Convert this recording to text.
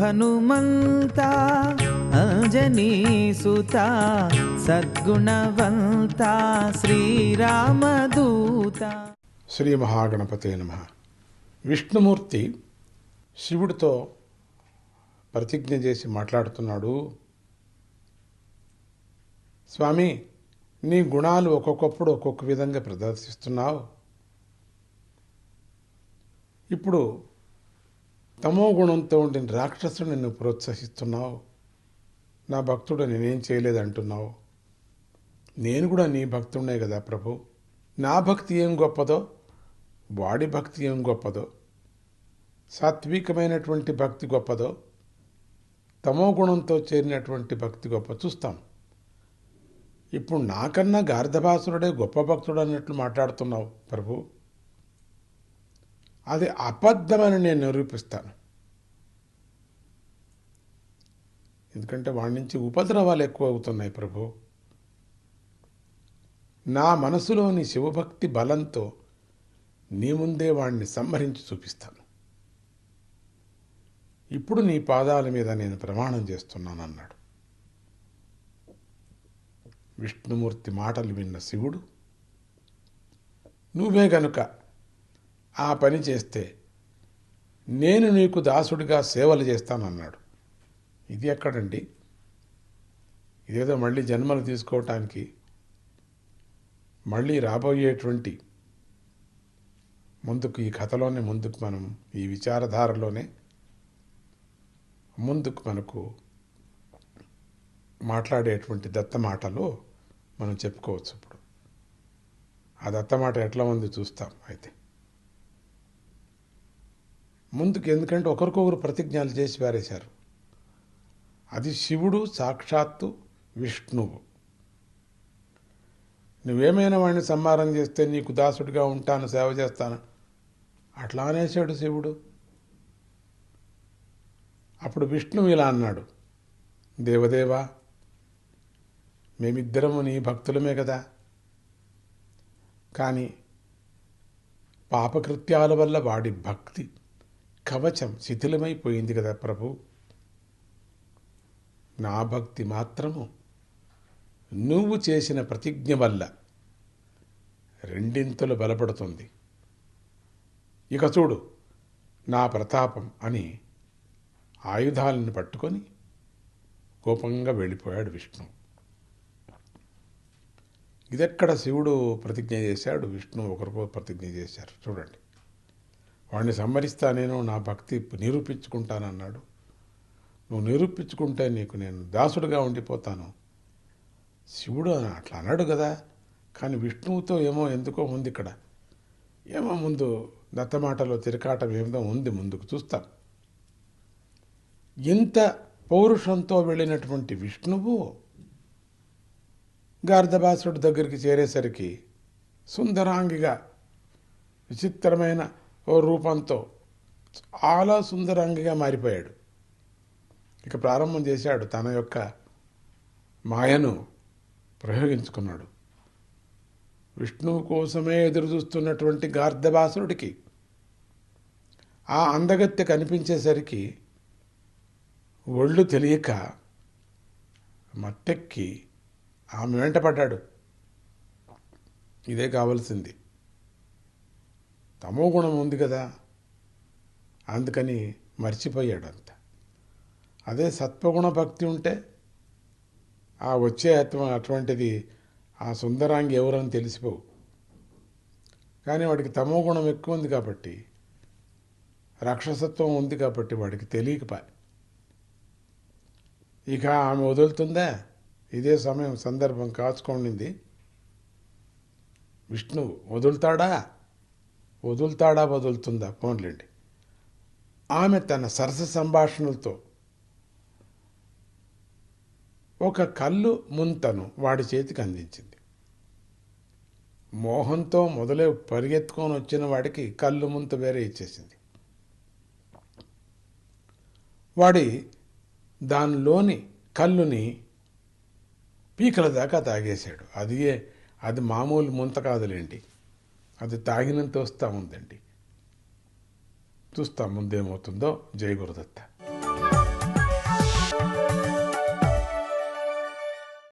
హనుమంత అంజనీసుత సద్గుణవంత శ్రీరామదూత. శ్రీ మహాగణపతే నమ. విష్ణుమూర్తి శివుడితో ప్రతిజ్ఞ చేసి మాట్లాడుతున్నాడు. స్వామి నీ గుణాలు ఒక్కొక్కప్పుడు ఒక్కొక్క విధంగా ప్రదర్శిస్తున్నావు. ఇప్పుడు తమో గుణంతో ఉండిన రాక్షసుడు నిన్ను ప్రోత్సహిస్తున్నావు. నా భక్తుడు నేనేం చేయలేదంటున్నావు. నేను కూడా నీ భక్తుడే కదా ప్రభు. నా భక్తి ఏం గొప్పదో వాడి భక్తి ఏం గొప్పదో సాత్వికమైనటువంటి భక్తి గొప్పదో తమో గుణంతో చేరినటువంటి భక్తి గొప్ప చూస్తాం. ఇప్పుడు నాకన్నా గార్ధభాసురుడే గొప్ప భక్తుడు అన్నట్లు మాట్లాడుతున్నావు ప్రభు. అది అబద్ధమని నేను నిరూపిస్తాను. ఎందుకంటే వాడి నుంచి ఉపద్రవాలు ఎక్కువ అవుతున్నాయి ప్రభు. నా మనసులోని శివభక్తి బలంతో నీ ముందే వాణ్ణి సంహరించి చూపిస్తాను. ఇప్పుడు నీ పాదాల మీద నేను ప్రమాణం చేస్తున్నాను అన్నాడు విష్ణుమూర్తి మాటలు విన్న శివుడు నువ్వే గనుక ఆ పని చేస్తే నేను నీకు దాసుడిగా సేవలు చేస్తానన్నాడు. ఇది ఎక్కడండి? ఇదేదో మళ్ళీ జన్మలు తీసుకోవటానికి మళ్ళీ రాబోయేటువంటి ముందుకు ఈ కథలోనే ముందుకు మనం ఈ విచారధారలోనే ముందుకు మనకు మాట్లాడేటువంటి దత్త మాటలో మనం చెప్పుకోవచ్చు ఇప్పుడు. ఆ దత్త మాట ఎట్లా ఉంది చూస్తాం అయితే. ముందుకు ఎందుకంటే ఒకరికొకరు ప్రతిజ్ఞలు చేసి పారేశారు. అది శివుడు సాక్షాత్తు విష్ణువు. నువ్వేమైనా వాడిని సంహారం చేస్తే నీకు దాసుడిగా ఉంటాను సేవ చేస్తాను. అట్లా అనేసాడు శివుడు. అప్పుడు విష్ణువు ఇలా అన్నాడు. దేవదేవా మేమిద్దరము నీ భక్తులమే కదా. కానీ పాపకృత్యాల వల్ల వాడి భక్తి కవచం శిథిలమైపోయింది కదా ప్రభు. నా భక్తి మాత్రము నువ్వు చేసిన ప్రతిజ్ఞ వల్ల రెండింతలు బలపడుతుంది. ఇక చూడు నా ప్రతాపం అని ఆయుధాలను పట్టుకొని కోపంగా వెళ్ళిపోయాడు విష్ణు. ఇదెక్కడ శివుడు ప్రతిజ్ఞ చేశాడు? విష్ణు ఒకరికో ప్రతిజ్ఞ చేశారు. చూడండి. వాడిని సంహరిస్తా నేను నా భక్తి నిరూపించుకుంటానన్నాడు. నువ్వు నిరూపించుకుంటే నీకు నేను దాసుడుగా ఉండిపోతాను. శివుడు అట్లా అన్నాడు కదా. కానీ విష్ణువుతో ఏమో ఎందుకో ఉంది ఇక్కడ. ఏమో ముందు దత్తమాటలో తిరకాటం ఏమిదో ఉంది ముందుకు చూస్తాం. ఇంత పౌరుషంతో వెళ్ళినటువంటి విష్ణువు గార్ధభాసుడు దగ్గరికి చేరేసరికి సుందరాంగిగా విచిత్రమైన రూపంతో చాలా సుందరాంగిగా మారిపోయాడు. ఇక ప్రారంభం చేశాడు తన యొక్క మాయను ప్రయోగించుకున్నాడు. విష్ణువు కోసమే ఎదురు చూస్తున్నటువంటి గార్ధభాసురుడికి ఆ అందగత్తె కనిపించేసరికి ఒళ్ళు తెలియక మత్తెక్కి ఆమె వెంటపడ్డాడు ఇదే కావలసింది. తమో గుణం ఉంది కదా. అందుకని మర్చిపోయాడు అంత అదే సత్వగుణ భక్తి ఉంటే ఆ వచ్చే అటువంటిది ఆ సుందరాంగి ఎవరని తెలిసిపోవు. కానీ వాడికి తమో గుణం ఎక్కువ ఉంది కాబట్టి రాక్షసత్వం ఉంది కాబట్టి వాడికి తెలియకపా ఇక ఆమె వదులుతుందా? ఇదే సమయం సందర్భం కాచుకోండింది విష్ణువు వదులుతాడా? వదులుతాడా వదులుతుందా? పోన్లేండి. ఆమె తన సరస సంభాషణలతో ఒక కళ్ళు ముంతను వాడి చేతికి అందించింది. మోహంతో మొదలే పరిగెత్తుకొని వచ్చిన వాడికి కళ్ళు ముంత వేరే ఇచ్చేసింది. వాడి దానిలోని కళ్ళుని పీకల దాకా తాగేశాడు. అది అది మామూలు ముంత కాదులేండి. అది తాగినంత వస్తూ ఉందండి. చూస్తాం ముందేమవుతుందో జయ గురుదత్త